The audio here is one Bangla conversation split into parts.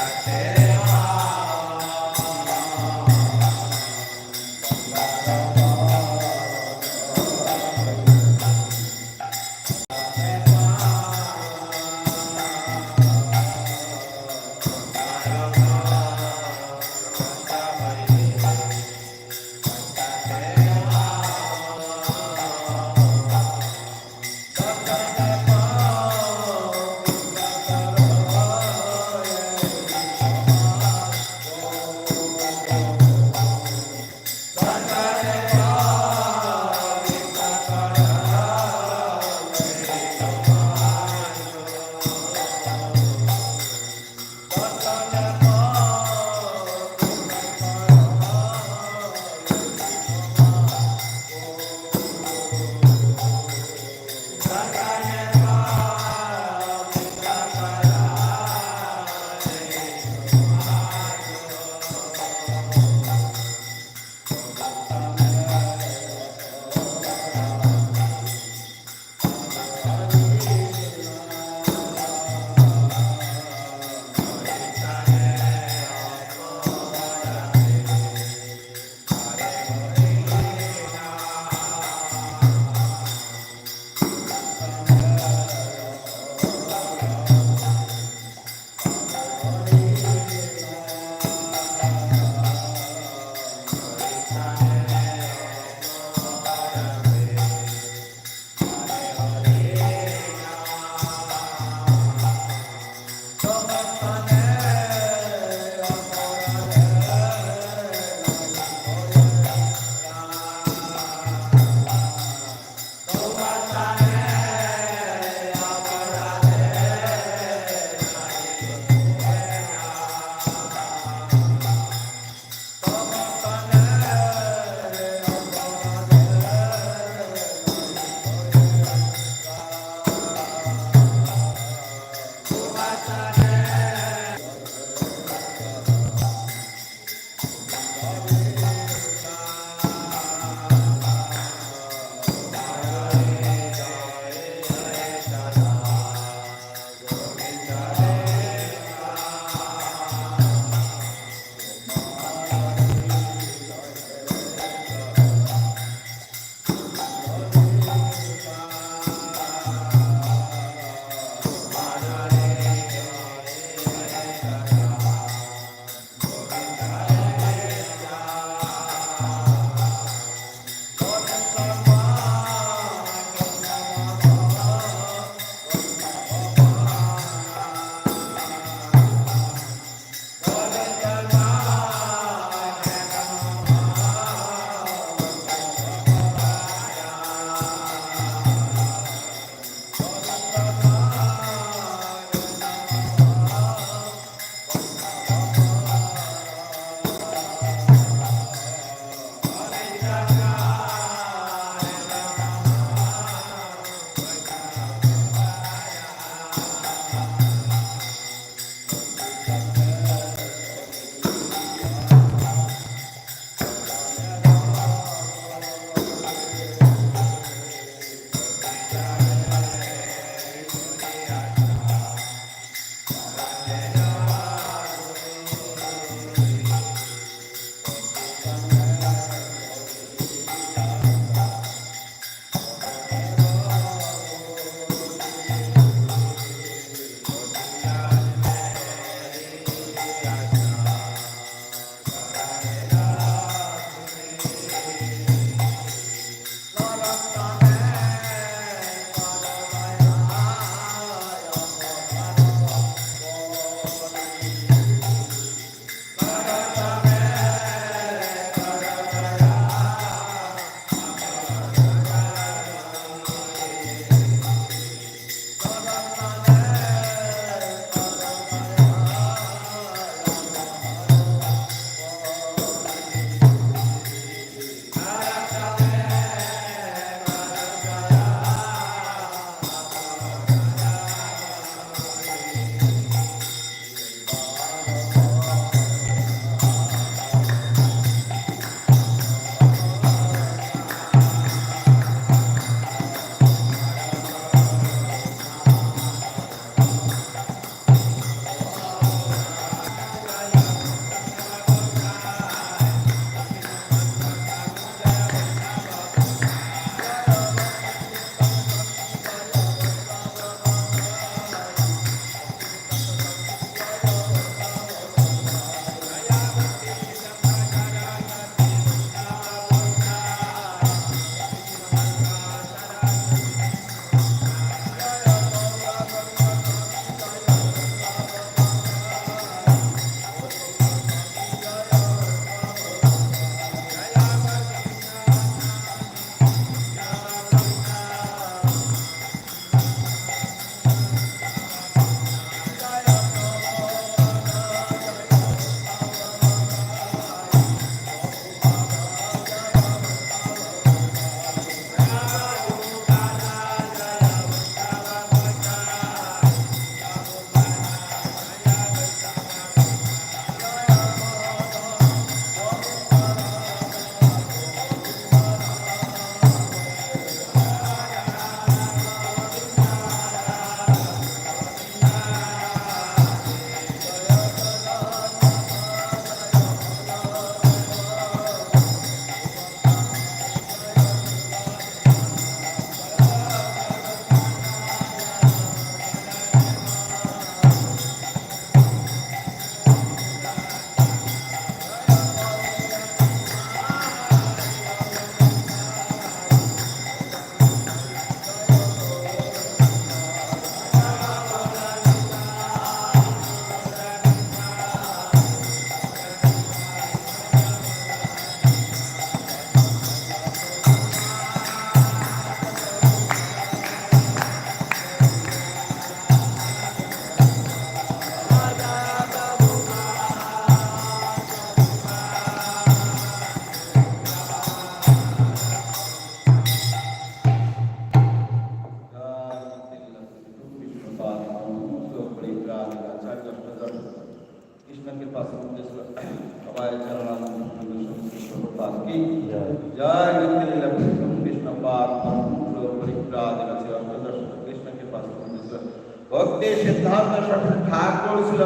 Café.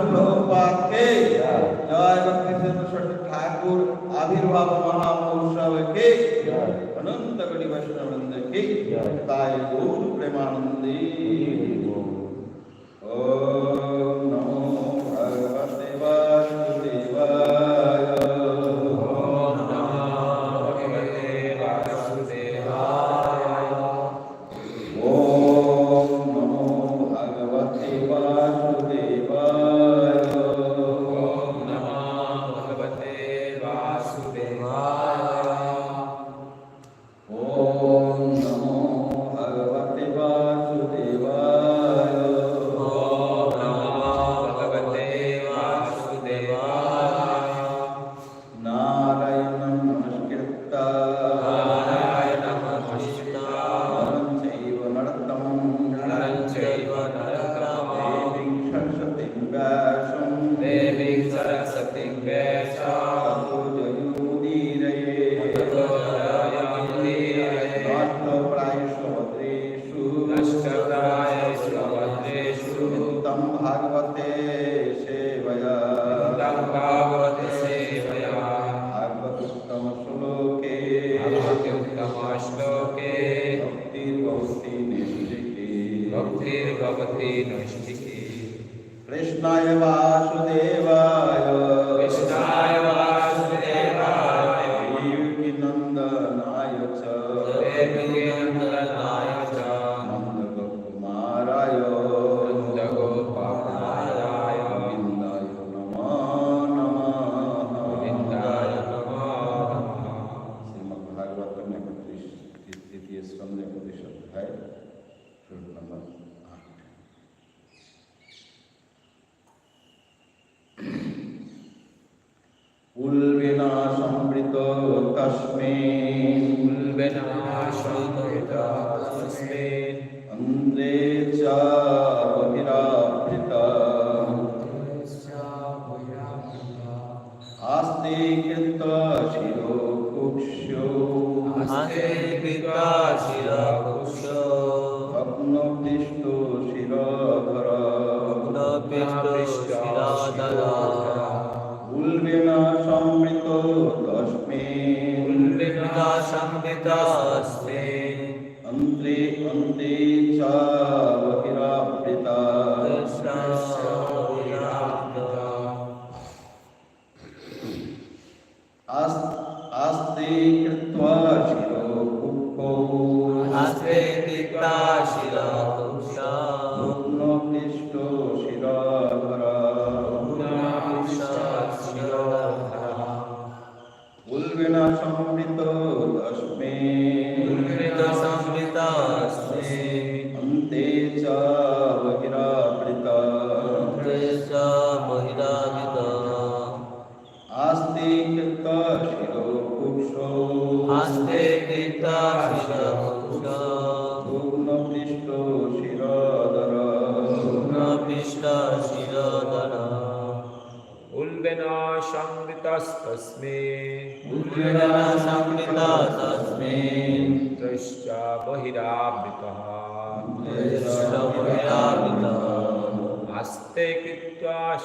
প্রভুপাদ কে জয় ভক্তিশ্রেষ্ঠ সঠিক ঠাকুর আবির্ভাব মহামহোৎসব কে অনন্ত কোটি বৈষ্ণবৃন্দ কে তাই গৌর প্রেমানন্দী ও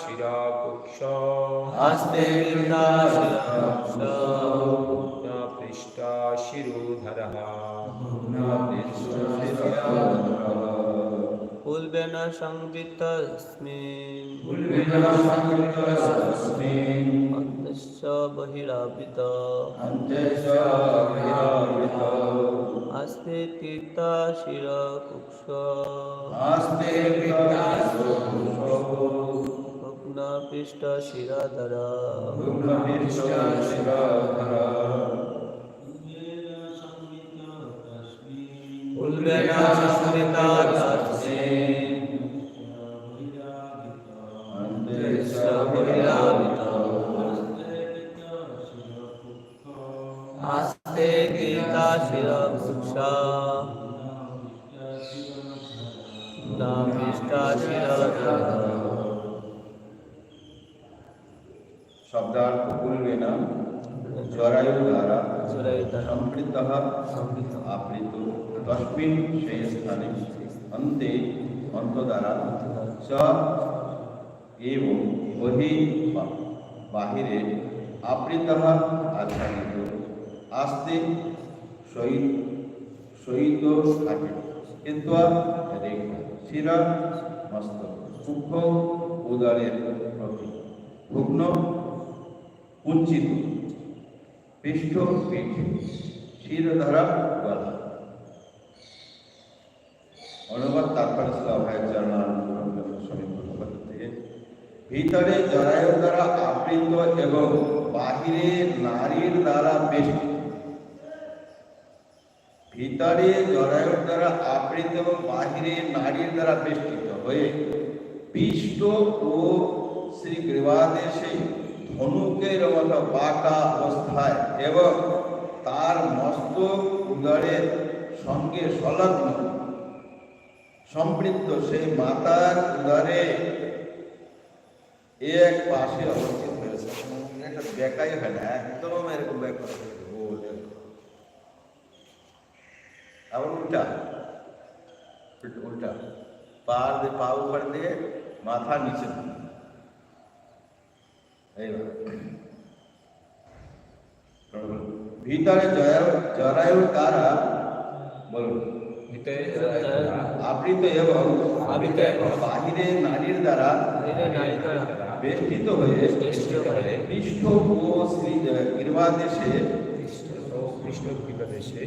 শিরাকুক্ষ হস্তে পৃষ্ঠ শিরোধর। ফুলবেন সংবিতস্মিন ফুলবেন সংবিতস্মিন অন্তশ্চ বহিরাবৃত অন্তশ্চ বহিরাবৃত আস্তে তীর্থা শিরা কুক্ষ আস্তে তীর্থা ভুবনা পৃষ্ঠ শিরা ধরা ভুবনা পৃষ্ঠ শিরা ধরা উল্বেগা সংহিতা কাশে অন্তরিক্ষ বহিরাবিত আস্তে গীতা শিরা সুক্ষা শিরা শব্দার্থ পূর্বেণ জরায়ু দ্বারা জরায়ু দ্বারা সম্পৃক্ত সম্পৃক্ত আবৃত তস্মিন সেই স্থানে অন্তে অন্ত দ্বারা চ এবং বহি বা- বাহিরে আবৃত আচ্ছাদিত আস্তে সহিত সহিত থাকে কিন্তু রেখা শিরা মস্তক কুক্ষ উদরের প্রতি ভুগ্ন কুঞ্চিত। পৃষ্ঠ পিঠ, শিরধারা গলা অনুবাদ থেকে। ভিতরে জরায়ু দ্বারা আবৃত এবং বাহিরে নারীর দ্বারা বেষ্টিত। ভিতরে জরায়ুর দ্বারা আবৃত এবং বাহিরে নারীর দ্বারা বেষ্টিত হয়ে পিষ্ট ও শ্রী গ্রীবাদেশে ধনুকের মতো বাঁকা অবস্থায় এবং তার মস্তক উদরের সঙ্গে সংলগ্ন। সম্পৃক্ত সেই মাতার উদরে এক পাশে অবস্থিত হয়েছে। বেকাই হয় না, একদম এরকম বেকা গোল আবার উল্টা। উল্টা- পা দিয়ে উপর দিয়ে মাথা নিচে। ভিতরে জরায়ু জরায়ুর দ্বারা বলুন। আবৃত এবং আবৃত এবং বাহিরে নারীর দ্বারা বেষ্টিত হয়ে পৃষ্ঠ ও শ্রী গৃহাদেশে কৃষ্ণ বিপদেশে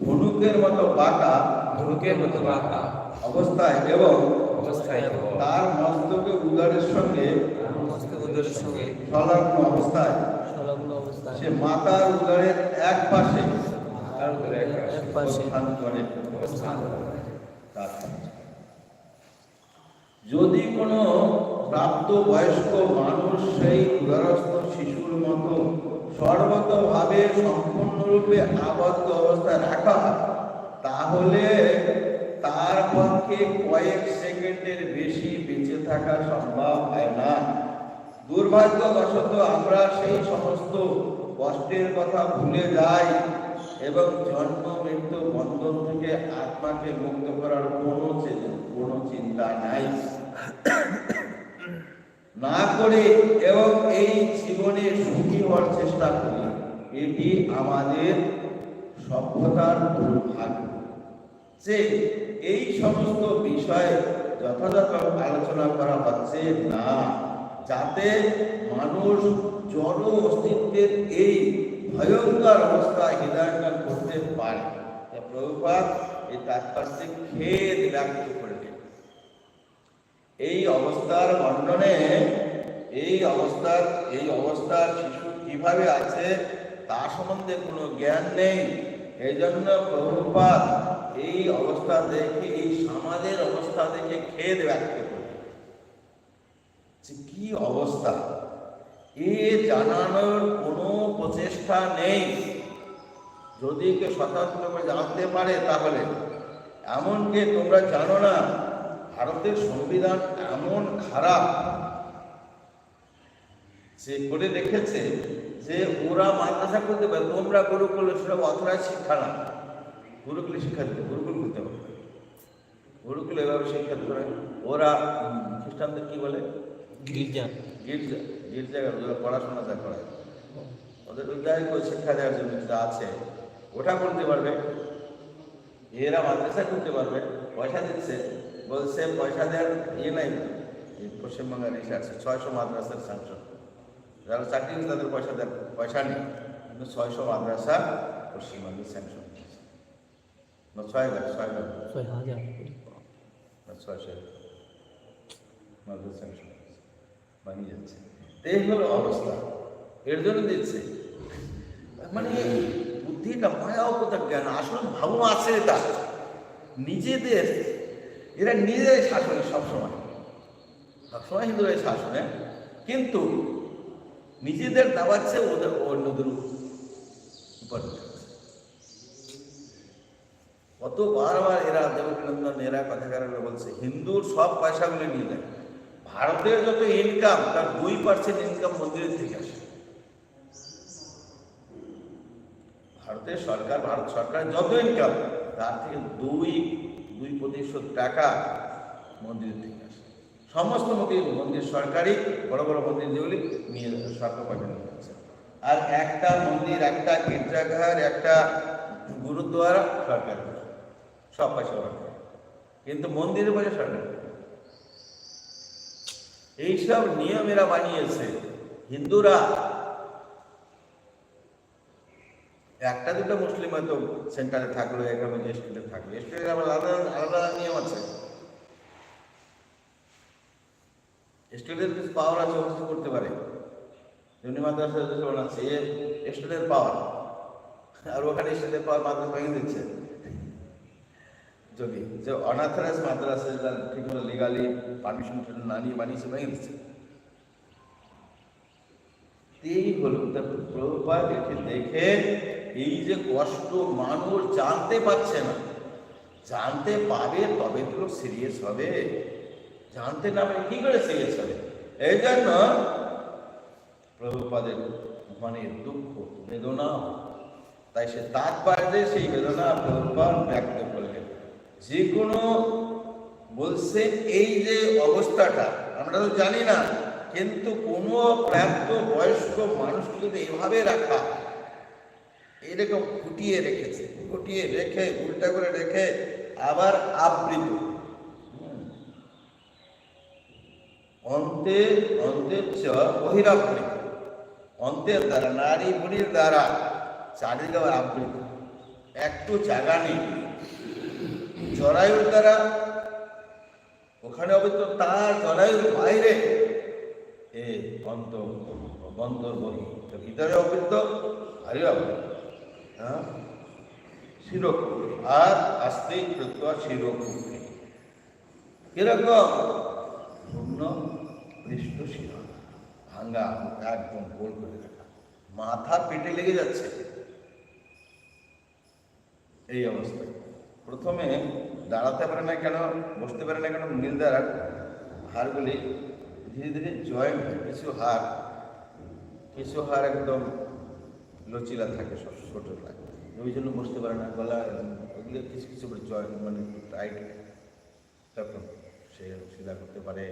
ধনুকের মতো বাঁকা ধনুকের মতো বাঁকা অবস্থায় এবং অবস্থায় তার মস্তকে উদারের সঙ্গে মস্তক উদরের সঙ্গে। সংলগ্ন অবস্থায়। সংলগ্ন অবস্থায়। সে মাতার উদরের এক পাশে। তার উপরে একটা এক পাশে। অবস্থান করে। তার যদি কোনো প্রাপ্ত বয়স্ক মানুষ সেই উদারস্থ শিশুর মতো সর্বতভাবে সম্পূর্ণরূপে আবদ্ধ অবস্থায় রাখা হয়, তাহলে তার পক্ষে কয়েক সেকেন্ডের বেশি বেঁচে থাকা সম্ভব হয় না। দুর্ভাগ্যবশত আমরা সেই সমস্ত কষ্টের কথা ভুলে যাই এবং জন্ম, মৃত্যু, বন্ধন থেকে আত্মাকে মুক্ত করার কোনো কোনো চিন্তা নাই। না করে এবং এই জীবনে সুখী হওয়ার চেষ্টা করি। এটি আমাদের সভ্যতার দুর্ভাগ্য। যে এই সমস্ত বিষয়ে যথাযথ আলোচনা করা হচ্ছে না। যাতে মানুষ জড় অস্তিত্বের এই ভয়ঙ্কর অবস্থা হৃদয়ঙ্গম করতে পারে। প্রভুপাত এই তাৎপর্যে খেদ ব্যক্ত করলেন। এই অবস্থার বর্ণনে এই অবস্থার এই অবস্থার শিশু কীভাবে আছে তা সম্বন্ধে কোনো জ্ঞান নেই। এই জন্য প্রভুপাত এই অবস্থা দেখে, এই সমাজের অবস্থা দেখে খেদ ব্যক্ত যে কি অবস্থা? এ জানানোর কোনো প্রচেষ্টা নেই। যদি কেউ করে জানতে পারে তাহলে। এমনকি তোমরা জানো না, ভারতের সংবিধান এমন খারাপ। সে করে রেখেছে যে ওরা মাদ্রাসা করতে পারে, তোমরা গুরুকুল, সেটা অথরাইজ শিক্ষা না। গুরুকুলে শিক্ষা দিতে, গুরুকুল করতে হবে। গুরুকুল এভাবে শিক্ষা করে ওরা খ্রিস্টানদের কি বলে? গির্জা। গির্জা গির্জা ওরা পড়াশোনা যা করায়। ওদের ওই শিক্ষা দেওয়ার জন্য যা আছে ওটা করতে পারবে। এরা মাদ্রাসা করতে পারবে পয়সা দিচ্ছে। বলছে পয়সা দেওয়ার ইয়ে নাই পশ্চিমবঙ্গের ইসে আছে ছয়শো মাদ্রাসার স্যাংশন যারা চাকরি তাদের পয়সা দেয় পয়সা নেই। কিন্তু ছয়শো মাদ্রাসা পশ্চিমবঙ্গের স্যাংশন ছয় লাখ ছয় লাখ ছয় হাজার। ছয়শো। মাদ্রাসা স্যাংশন বানিয়ে যাচ্ছে। এই হলো অবস্থা। এর জন্য দিচ্ছে। মানে বুদ্ধিটা মায়া অপতার জ্ঞান। আসল ভাবু আছে এটা। নিজেদের, এরা নিজেরাই শাসনে সবসময়। সবসময় হিন্দুরাই শাসনে। কিন্তু নিজেদের দাবাচ্ছে ওদের অন্যদের উপর কত বারবার এরা দেবকীনন্দন, এরা কথাকারেরা বলছে, হিন্দুর সব পয়সাগুলি নিয়ে নেয়। ভারতের যত ইনকাম তার দুই পার্সেন্ট ইনকাম মন্দিরের থেকে আসে। ভারতের সরকার, ভারত সরকারের যত ইনকাম তার থেকে দুই দুই প্রতিশত টাকা মন্দিরের থেকে আসে। সমস্ত মন্দির মন্দির সরকারি, বড় বড় মন্দির যেগুলি, নিয়ে সরকার যাচ্ছে। আর একটা মন্দির, একটা গির্জাঘর, একটা গুরুদ্বারা সরকার। সব সরকার কিন্তু মন্দিরের পয়সা সরকার এইসব নিয়ম এরা বানিয়েছে। হিন্দুরা। একটা দুটো মুসলিম হয়তো সেন্টারে থাকল এখানে স্টেটে থাকল। স্টেটের আলাদা আলাদা নিয়ম আছে। স্টেটের কিছু পাওয়ার আছে কিছু করতে পারে। যেমনি মাদ্রাসা বানাচ্ছে এ স্টেটের পাওয়ার আর ওখানে স্টেটের পাওয়ার মাদ্রাসা ভেঙে দিচ্ছে। যদি যে অনাথারাস মাদ্রাসা যেটা ঠিক মতো লিগালি পারমিশন না নিয়ে বানিয়েছে, ভেঙে দিচ্ছে। এই হলো প্রভুপাত এটি দেখে এই যে কষ্ট মানুষ জানতে পারছে না, জানতে পাবে তবে তো সিরিয়াস হবে। জানতে না পারে কি করে সিরিয়াস হবে? এই জন্য প্রভুপাদের মানে দুঃখ, বেদনা। তাই সে তাৎপর্যে সেই বেদনা প্রভুপাদ ব্যক্ত যে কোনো বলছে এই যে অবস্থাটা, আমরা তো জানি না, কিন্তু কোনো প্রাপ্ত বয়স্ক মানুষকে যদি এভাবে রাখা এরকম ফুটিয়ে রেখেছে, ফুটিয়ে রেখে, উল্টা করে রেখে আবার আবৃত। অন্তে অন্তের চ বহিরাবৃত। অন্তের দ্বারা নারী বুড়ির দ্বারা চারিদিকে আবৃত। একটু জায়গা নেই। জরায়ুর দ্বারা, ওখানে অবৈধ তার জরায়ুর বাইরে এ অন্ত তো ভিতরে অবৃত ভারী অবৃত হ্যাঁ? শিরোকূপ। আর আস্তে কৃত শিরোকূপ। কীরকম পূর্ণ পৃষ্ঠ শিরা ভাঙ্গা, একদম গোল করে রাখা মাথা পেটে লেগে যাচ্ছে। এই অবস্থায়। প্রথমে দাঁড়াতে পারে না কেন, বসতে পারে না কেন, নীল দ্বারা হাড়গুলি ধীরে ধীরে জয়েন্ট হয়। কিছু হাড় কিছু হাড় একদম লচিলা থাকে সব ছোট থাকে ওই জন্য বসতে পারে না, গলা ওগুলো কিছু কিছু করে জয়েন্ট মানে টাইট তখন সে সিধা করতে পারে,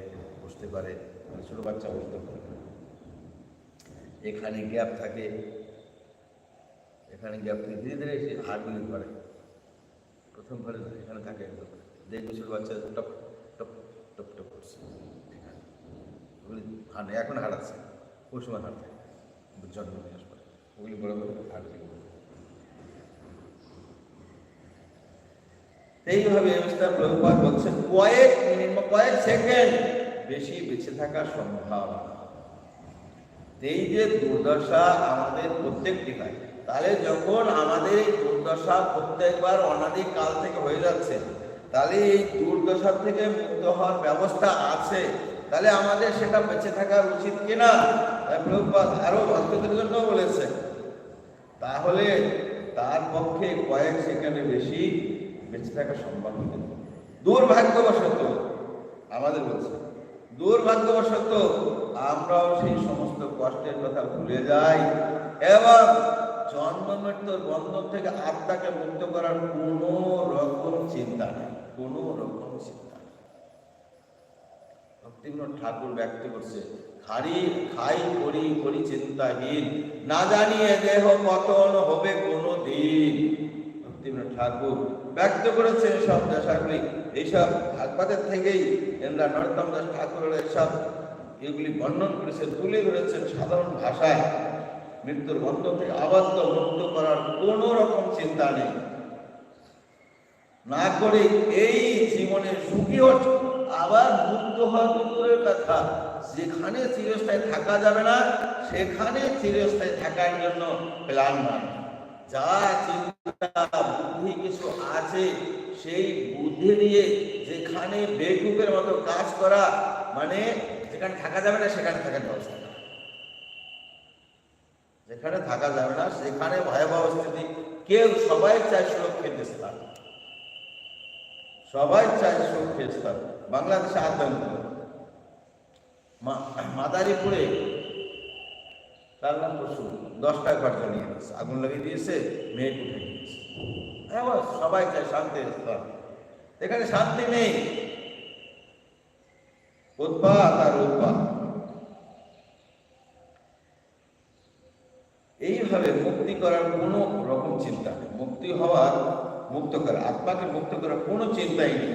বসতে পারে মানে ছোট বাচ্চা বসতে পারে এখানে গ্যাপ থাকে, এখানে গ্যাপ ধীরে ধীরে সে হাড়গুলি করে প্রথম ঘরে এখানে থাকে একদম। দেখবে ছোট বাচ্চা টপ টপ টপ টপ করছে। ওগুলি হাঁটে, এখন হাঁটাচ্ছে। ওই সময় হাঁটতে জন্ম নিয়ে আসবে ওগুলি বড় বড় হাঁটবে। এইভাবে অবস্থা প্রভুপাত বলছেন, কয়েক মিনিট কয়েক সেকেন্ড বেশি বেঁচে থাকার সম্ভাবনা এই যে দুর্দশা আমাদের প্রত্যেকটি হয় তাহলে যখন আমাদের এই দুর্দশা প্রত্যেকবার অনাদিক কাল থেকে হয়ে যাচ্ছে, তাহলে এই দুর্দশা থেকে মুক্ত হওয়ার ব্যবস্থা আছে, তাহলে আমাদের সেটা বেঁচে থাকা উচিত কিনা? আরও ভক্তদের জন্য বলেছে তাহলে তার পক্ষে কয়েক সেকেন্ডে বেশি বেঁচে থাকা সম্ভব নয় দুর্ভাগ্যবশত, আমাদের বলছে, দুর্ভাগ্যবশত আমরাও সেই সমস্ত কষ্টের কথা ভুলে যাই, এবং জন্ম মৃত্যুর বন্ধন থেকে আত্মাকে মুক্ত করার কোনো রকম চিন্তা নেই, কোনো রকম চিন্তা নেই। ভক্তিবিনোদ ঠাকুর ব্যক্ত করছে, খারি, খাই করি করি চিন্তাহীন, না জানিয়ে দেহ পতন হবে কোনো দিন ভক্তিবিনোদ ঠাকুর ব্যক্ত করেছেন সব দশাগুলি, এইসব ভাগবতের থেকেই এনরা নরোত্তম দাস ঠাকুরের এসব এগুলি বর্ণন করেছেন, তুলে ধরেছেন সাধারণ ভাষায়। মৃত্যুর বন্ধন থেকে আবদ্ধ মুক্ত করার কোনো রকম চিন্তা নেই। না করে এই জীবনে সুখী হচ্ছে আবার মুক্ত হওয়া তো দূরের কথা। যেখানে চিরস্থায়ী থাকা যাবে না, সেখানে চিরস্থায়ী থাকার জন্য প্ল্যান না যা চিন্তা বুদ্ধি কিছু আছে, সেই বুদ্ধি দিয়ে যেখানে বেকুপের মতো কাজ করা মানে যেখানে থাকা যাবে না, সেখানে থাকার ব্যবস্থা। যেখানে থাকা যাবে না সেখানে ভয়াবহ স্থিতি কেউ সবাই চায় সুরক্ষিত স্থান সবাই চায় সুরক্ষিত স্থান বাংলাদেশে আতঙ্ক মা- মাদারীপুরে তার নাম পশু দশটা ঘর জ্বালিয়ে দিয়েছে আগুন লাগিয়ে দিয়েছে মেয়ে উঠে দিয়েছে হ্যাঁ বাস, সবাই চায় শান্তি স্তর এখানে শান্তি নেই উৎপাত আর উৎপাত এইভাবে মুক্তি করার কোনো রকম চিন্তা নেই। মুক্তি হওয়ার মুক্ত করা আত্মাকে মুক্ত করার কোনো চিন্তাই নেই।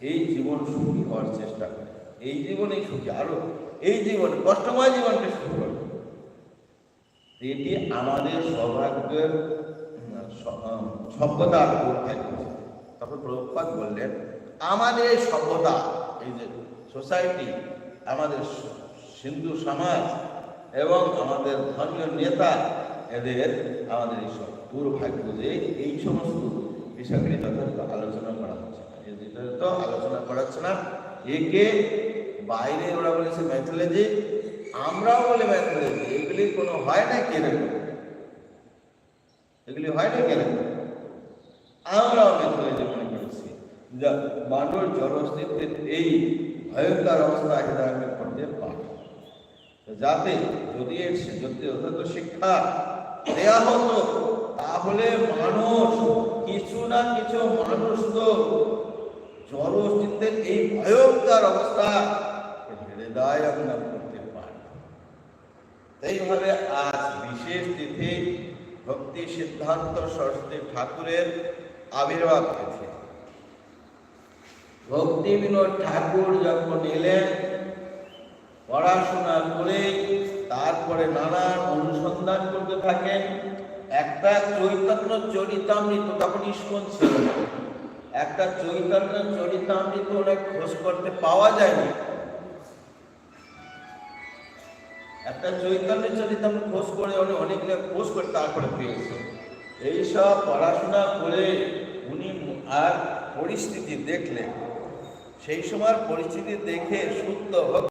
এই জীবন সুখী হওয়ার চেষ্টা করে। এই জীবনেই সুখী। আরও এই জীবন কষ্টময় জীবনকে সুখী করবে এটি আমাদের সৌভাগ্যের উম, স- আহ, সভ্যতার দুর্ভাগ্য তখন প্রভুপাত বললেন আমাদের সভ্যতা এই যে সোসাইটি আমাদের হিন্দু সমাজ এবং আমাদের ধর্মীয় নেতা এদের আমাদের এই সব দুর্ভাগ্য যে এই সমস্ত বিষয়গুলি যথাযথ আলোচনা করা হচ্ছে না। যথাযথ আলোচনা করা হচ্ছে না। একে বাইরে ওরা বলেছে ম্যাথোলজি আমরাও বলে ম্যাথোলজি এগুলি কোনো হয় না কেন এগুলি হয় না কেন আমরাও ম্যাথোলজি মনে করছি। মানুষ জনস্তিত্বের এই ভয়ঙ্কর অবস্থা হেদায়ত করতে পারে যাতে যদি যদি যথাযথ শিক্ষা দেয়া হতো, তাহলে মানুষ কিছু না কিছু মানুষ তো জড়চিত্তের এই ভয়ঙ্কর অবস্থা হৃদয় আপনার করতে পারে এইভাবে আজ বিশেষ তিথি ভক্তি সিদ্ধান্ত সরস্বতী ঠাকুরের আবির্ভাব তিথি ভক্তি বিনোদ ঠাকুর যখন এলেন পড়াশোনা করে তারপরে নানান অনুসন্ধান করতে থাকেন। একটা চৈতন্য চরিতামৃত, তখন ইস্কন ছিল। একটা চৈতন্য চরিতামৃত অনেক খোঁজ করতে পাওয়া যায়নি। একটা চৈতন্য চরিতামৃত খোঁজ করে অনেক অনেক খোঁজ করে তারপরে পেয়েছে। এইসব পড়াশোনা করে উনি আর পরিস্থিতি দেখলেন। সেই সময় পরিস্থিতি দেখে ভক্তি